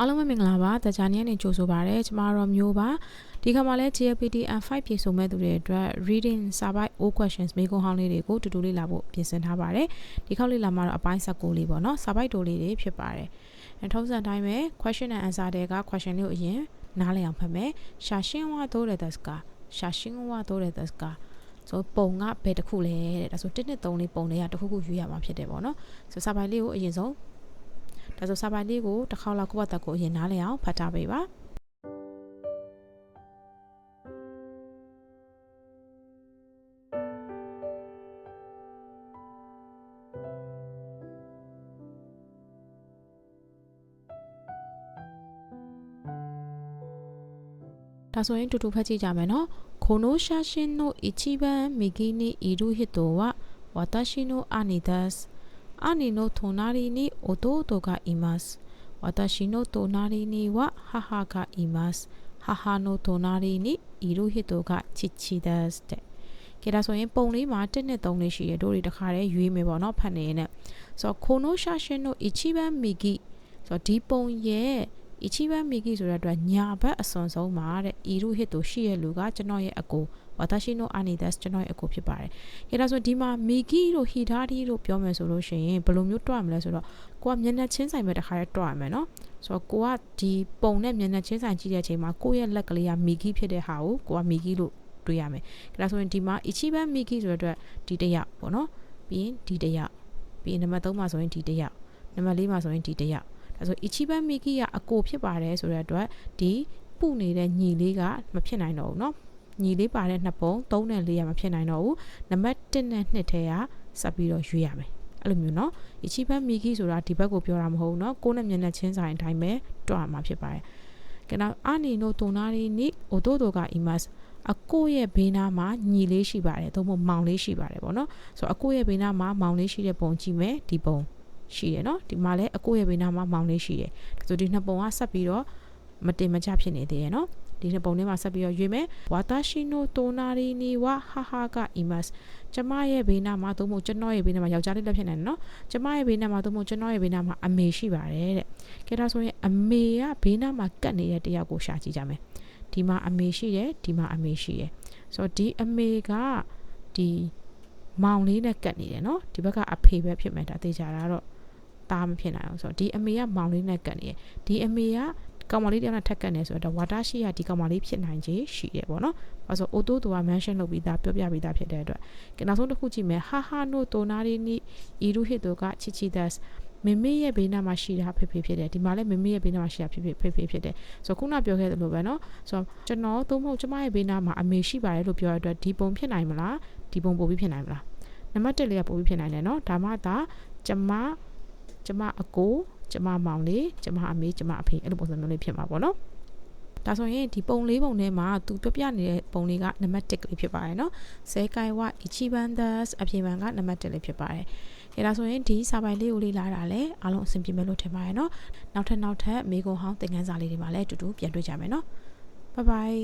အားလုံးပဲမင်္ဂလာပါတကြနေ့နဲ့ကြိုဆိုပါရစေကျမတို့မျိုးပါဒီခါမှာလဲ GLPT and5 ပြေဆုံးမဲ့သူတွေအတွက် reading စာပိုက် all questions မေးခွန်းဟောင်းလေးတွေကိုတူတူလေးလာဖို့ပြင်ဆင်ထားပါတယ်ဒီခေါက်လေးလာမှာတော့အပိုင်း16လေးပေါ့နော်စာပိုက်တိုလေးတွေဖြစ်ပါတယ်အဲထုံးစံတိုင်းပဲ question and answer တွေက question လေးကိုအရင်နားလည်အောင်ဖတ်မယ်ရှာရှင်းဝါတိုးတဲ့ task ရှာရှင်းဝါတိုးတဲ့ task ဆိုပုံကဘယ်တစ်ခုလဲတဲ့ဒါဆို1နဲ့3လေးပုံတွေကတစ်ခုခုရွေးရမှာဖြစ်တယ်ပေါ့နော်ဆိုစာပိုက်လေးကိုအရင်ဆုံး ဒါဆိုစာပိုင်လေးကိုတစ်ခေါက်လောက်ကိုယ့်ဘက်ကိုအရင်နားလည်အောင်ဖတ်ထားပေးပါဒါဆိုရင်တူတူဖတ်ကြည့်ကြမယ်နော်この写真の一番右にいる人は私の兄です 兄の隣に弟がいます。私の隣には母がいます。母の隣にいる人が父ですတဲ့။ကြဒါဆိုရင်ပုံလေးမှာ1နဲ့3လေးရှိရတို့တွေတခါတည်းရွေးမယ်ပေါ့နော်ဖတ်နေနဲ့။ဆိုတော့この写真の一番右ဆိုတော့ဒီပုံရဲ့ အီချီဘန်မီကီဆိုတဲ့အတွက်ညာဘက်အစွန်ဆုံးမှာတဲ့အီရူဟစ်တိုရှိရလူကကျွန်တော်ရဲ့အကိုဝါတာရှိနိုအာနီဒက်စ်ကျွန်တော်ရဲ့အကိုဖြစ်ပါတယ်။အဲဒါဆိုဒီမှာမီကီတို့ဟီဒါဒီတို့ပြောမယ်ဆိုလို့ရှိရင်ဘယ်လိုမျိုးတွရမလဲဆိုတော့ကိုကမျက်နှာချင်းဆိုင်ပဲတခါတည်းတွရမယ်နော်။ဆိုတော့ကိုကဒီပုံနဲ့မျက်နှာချင်းဆိုင်ကြည့်တဲ့အချိန်မှာကိုရဲ့လက်ကလေးကမီကီဖြစ်တဲ့ဟာကိုကိုကမီကီလို့တွေးရမယ်။အဲဒါဆိုရင်ဒီမှာအီချီဘန်မီကီဆိုတဲ့အတွက်ဒီတယောက်ပေါ့နော်။ပြီးရင်ဒီတယောက်ပြီးရင်နံပါတ်3မှာဆိုရင်ဒီတယောက်နံပါတ်4မှာဆိုရင်ဒီတယောက် ဒါဆို Ichiban Miki ကအကိုဖြစ်ပါတယ်ဆိုတဲ့အတွက်ဒီပုနေတဲ့ညီလေးကမဖြစ်နိုင်တော့ဘူးเนาะညီလေးပါတဲ့နှစ်ပုံ3နဲ့4ရမဖြစ်နိုင်တော့ဘူးနံပါတ်1နဲ့2ထဲကဆက်ပြီးတော့ရွေးရမယ်အဲ့လိုမျိုးเนาะ Ichiban Miki ဆိုတာဒီဘက်ကိုပြောတာမဟုတ်ဘူးเนาะကိုယ်နဲ့မျက်နှာချင်းဆိုင်အတိုင်းပဲတွားမှာဖြစ်ပါတယ်ကနောက်အာနီနိုတိုနာရီနီအိုတိုတိုကအီမတ်အကိုရဲ့ဘေးနားမှာညီလေးရှိပါတယ်သို့မဟုတ်မောင်လေးရှိပါတယ်ပေါ့နော်ဆိုတော့အကိုရဲ့ဘေးနားမှာမောင်လေးရှိတဲ့ပုံကြည့်မယ်ဒီပုံ ရှိတယ်နော်ဒီမှာလည်းအကိုရဲ့ဘေးနားမှာမောင်လေးရှိတယ်ဆိုဒီနှစ်ပုံကဆက်ပြီးတော့မတင်မကျဖြစ်နေသေးရဲ့နော်ဒီနှစ်ပုံထဲမှာဆက်ပြီးတော့ရွေးမယ်ဝါတာရှိနိုတိုနာရီနီဝါဟာဟာကအီမတ်ကျမရဲ့ဘေးနားမှာသို့မဟုတ်ကျွန်တော်ရဲ့ဘေးနားမှာယောက်ျားလေးလက်ဖြစ်နေတယ်နော်ကျမရဲ့ဘေးနားမှာသို့မဟုတ်ကျွန်တော်ရဲ့ဘေးနားမှာအမေရှိပါတယ်တဲ့ကဲဒါဆိုရင်အမေကဘေးနားမှာကတ်နေတဲ့တယောက်ကိုရှာကြည့်ကြမယ်ဒီမှာအမေရှိတယ်ဒီမှာအမေရှိတယ်ဆိုတော့ဒီအမေကဒီမောင်လေးနဲ့ကတ်နေတယ်နော်ဒီဘက်ကအဖေပဲဖြစ်မယ်ဒါသိကြတာတော့ သားမဖြစ်နိုင်အောင်ဆိုတော့ဒီအမေကမောင်လေးနဲ့ကတ်နေတယ်ဒီအမေကကောင်မလေးတယောက်နဲ့ထက်ကန်နေဆိုတော့ဝါတာရှိရဒီကောင်မလေးဖြစ်နိုင်ခြေရှိတယ်ပေါ့နော်။အဲဆိုအိုတိုတိုက mention လုပ်ပြီးသားပြောပြပြီးသားဖြစ်တဲ့အတွက်ကနောက်ဆုံးတစ်ခုကြည့်မယ်ဟာဟာနိုတိုနာရီနီအီရူဟစ်တိုကချီချီဒတ်မမေရဲ့ဘေးနားမှာရှိတာဖေဖေဖြစ်တယ်ဒီမှာလည်းမမေရဲ့ဘေးနားမှာရှိတာဖေဖေဖေဖေဖြစ်တယ်ဆိုတော့ခုနပြောခဲ့သလိုပဲเนาะဆိုတော့ကျွန်တော်သုံးမဟုတ်ကျမရဲ့ဘေးနားမှာအမေရှိပါတယ်လို့ပြောရတဲ့အတွက်ဒီပုံဖြစ်နိုင်မလားဒီပုံပို့ပြီးဖြစ်နိုင်မလားနံပါတ်1လေးကပို့ပြီးဖြစ်နိုင်တယ်เนาะဒါမှသာကျမ ကျမအကိုကျမမောင်လေးကျမအမေကျမအဖေအဲ့လိုပုံစံမျိုးလေးဖြစ်မှာပေါ့နော်ဒါဆိုရင်ဒီပုံလေးပုံထဲမှာသူပြပြနေတဲ့ပုံလေးကနံပါတ်1ကလေးဖြစ်ပါတယ်နော်ဇဲကိုင်ဝအီချီဘန်ဒတ်အပြေပန်ကနံပါတ်1လေးဖြစ်ပါတယ်အဲဒါဆိုရင်ဒီစာပိုင်လေးကိုလေးလာတာလဲအားလုံးအဆင်ပြေမယ်လို့ထင်ပါတယ်နော်နောက်ထပ်နောက်ထပ်မေကွန်ဟောင်းသင်ခန်းစာလေးတွေမှာလည်းအတူတူပြန်တွေ့ကြမယ်နော်ဘိုင်ဘိုင်